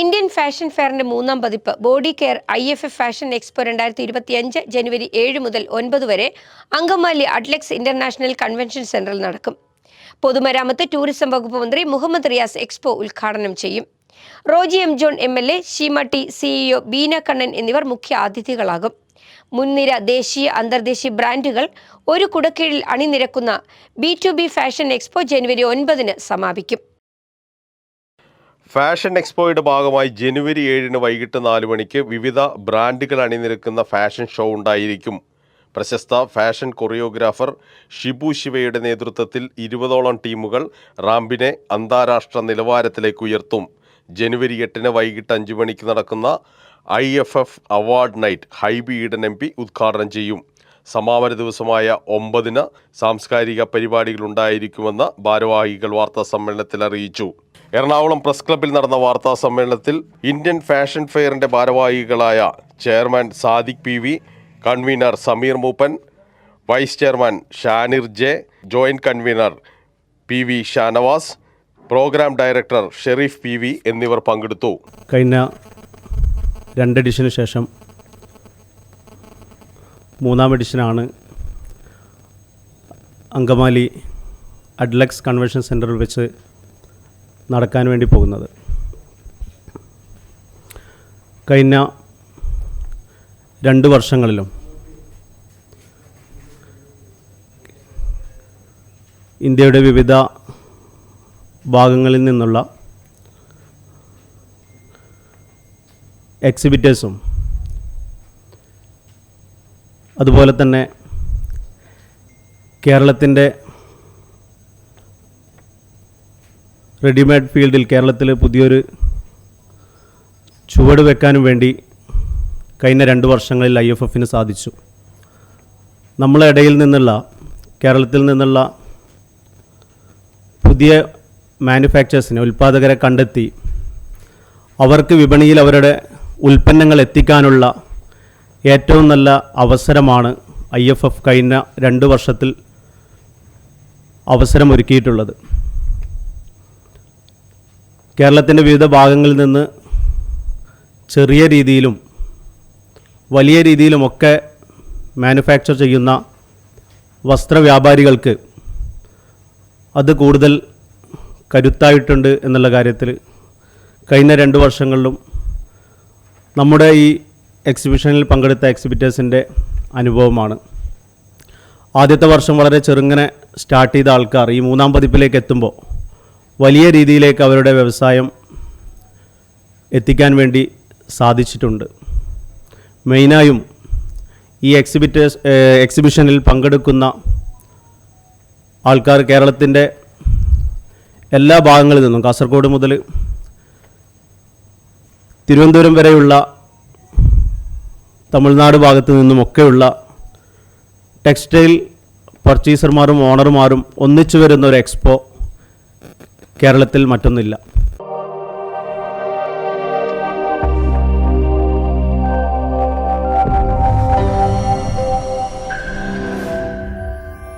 Indian fashion ഫെയറിന്റെ മൂന്നാം പതിപ്പ് body care I F F fashion expo രണ്ടായിരത്തി ഇരുപത്തിയഞ്ച് ജനുവരി ഏഴ് മുതൽ ഒൻപത് വരെ അങ്കമാലി അഡ്ലക്സ് ഇന്റർനാഷണൽ കൺവെൻഷൻ സെന്ററിൽ നടക്കും. പൊതുമരാമത്ത് ടൂറിസം വകുപ്പ് മന്ത്രി മുഹമ്മദ് റിയാസ് എക്സ്പോ ഉദ്ഘാടനം ചെയ്യും. Roji M John M L A Sheema T CEO Beena Kannan എന്നിവർ മുഖ്യ അതിഥികളാകും. മുൻനിര ദേശീയ അന്തർദേശീയ ബ്രാൻഡുകൾ ഒരു കുടക്കീഴിൽ അണിനിരക്കുന്ന B to B fashion expo ജനുവരി ഒൻപതിന് സമാപിക്കും. ഫാഷൻ എക്സ്പോയുടെ ഭാഗമായി ജനുവരി ഏഴിന് വൈകിട്ട് നാല് മണിക്ക് വിവിധ ബ്രാൻഡുകൾ അണിനിരക്കുന്ന ഫാഷൻ ഷോ ഉണ്ടായിരിക്കും. പ്രശസ്ത ഫാഷൻ കൊറിയോഗ്രാഫർ ഷിബു ശിവയുടെ നേതൃത്വത്തിൽ ഇരുപതോളം ടീമുകൾ റാമ്പിനെ അന്താരാഷ്ട്ര നിലവാരത്തിലേക്ക് ഉയർത്തും. ജനുവരി എട്ടിന് വൈകിട്ട് അഞ്ച് മണിക്ക് നടക്കുന്ന I F F award night Hibi Eden M P ഉദ്ഘാടനം ചെയ്യും. സമാപന ദിവസമായ ഒമ്പതിന് സാംസ്കാരിക പരിപാടികൾ ഉണ്ടായിരിക്കുമെന്ന് ഭാരവാഹികൾ വാർത്താ സമ്മേളനത്തിൽ അറിയിച്ചു. എറണാകുളം പ്രസ് ക്ലബ്ബിൽ നടന്ന വാർത്താ സമ്മേളനത്തിൽ ഇന്ത്യൻ ഫാഷൻ ഫെയറിന്റെ ഭാരവാഹികളായ chairman Sadiq P V convener Sameer Moopan vice chairman Shanir J joint convener P V Shanavas programme director Sharif P V എന്നിവർ പങ്കെടുത്തു. കഴിഞ്ഞ രണ്ട് എഡിഷന് ശേഷം മൂന്നാം എഡിഷനാണ് അങ്കമാലി അഡ്ലക്സ് കൺവെൻഷൻ സെന്ററിൽ വെച്ച് നടക്കാൻ വേണ്ടി പോകുന്നത്. കഴിഞ്ഞ രണ്ട് വർഷങ്ങളിലും ഇന്ത്യയുടെ വിവിധ ഭാഗങ്ങളിൽ നിന്നുള്ള എക്സിബിറ്റേഴ്സും അതുപോലെ തന്നെ കേരളത്തിന്റെ റെഡിമെയ്ഡ് ഫീൽഡിൽ കേരളത്തിൽ പുതിയൊരു ചുവട് വെക്കാനും വേണ്ടി കഴിഞ്ഞ രണ്ട് വർഷങ്ങളിൽ ഐ എഫ് എഫിന് സാധിച്ചു. നമ്മളെ ഇടയിൽ നിന്നുള്ള കേരളത്തിൽ നിന്നുള്ള പുതിയ മാനുഫാക്ചേഴ്സിനെ ഉൽപ്പാദകരെ കണ്ടെത്തി അവർക്ക് വിപണിയിൽ അവരുടെ ഉൽപ്പന്നങ്ങൾ എത്തിക്കാനുള്ള ഏറ്റവും നല്ല അവസരമാണ് ഐ എഫ് എഫ് കഴിഞ്ഞ രണ്ട് വർഷത്തിൽ അവസരമൊരുക്കിയിട്ടുള്ളത്. കേരളത്തിന്റെ വിവിധ ഭാഗങ്ങളിൽ നിന്ന് ചെറിയ രീതിയിലും വലിയ രീതിയിലുമൊക്കെ മാനുഫാക്ചർ ചെയ്യുന്ന വസ്ത്രവ്യാപാരികൾക്ക് അത് കൂടുതൽ കരുത്തായിട്ടുണ്ട് എന്നുള്ള കാര്യത്തിൽ കഴിഞ്ഞ രണ്ട് വർഷങ്ങളിലും നമ്മുടെ ഈ എക്സിബിഷനിൽ പങ്കെടുത്ത എക്സിബിറ്റേഴ്സിന്റെ അനുഭവമാണ്. ആദ്യത്തെ വർഷം വളരെ ചെറുങ്ങനെ സ്റ്റാർട്ട് ചെയ്ത ആൾക്കാർ ഈ മൂന്നാം പതിപ്പിലേക്ക് എത്തുമ്പോൾ വലിയ രീതിയിലേക്ക് അവരുടെ വ്യവസായം എത്തിക്കാൻ വേണ്ടി സാധിച്ചിട്ടുണ്ട്. മെയിനായും ഈ എക്സിബിറ്റേഴ്സ് എക്സിബിഷനിൽ പങ്കെടുക്കുന്ന ആൾക്കാർ കേരളത്തിന്റെ എല്ലാ ഭാഗങ്ങളിൽ നിന്നും കാസർഗോഡ് മുതൽ തിരുവനന്തപുരം വരെയുള്ള തമിഴ്നാട് ഭാഗത്ത് നിന്നുമൊക്കെയുള്ള ടെക്സ്റ്റൈൽ പർച്ചേസർമാരും ഓണർമാരും ഒന്നിച്ചു വരുന്ന ഒരു എക്സ്പോ കേരളത്തിൽ മറ്റൊന്നില്ല.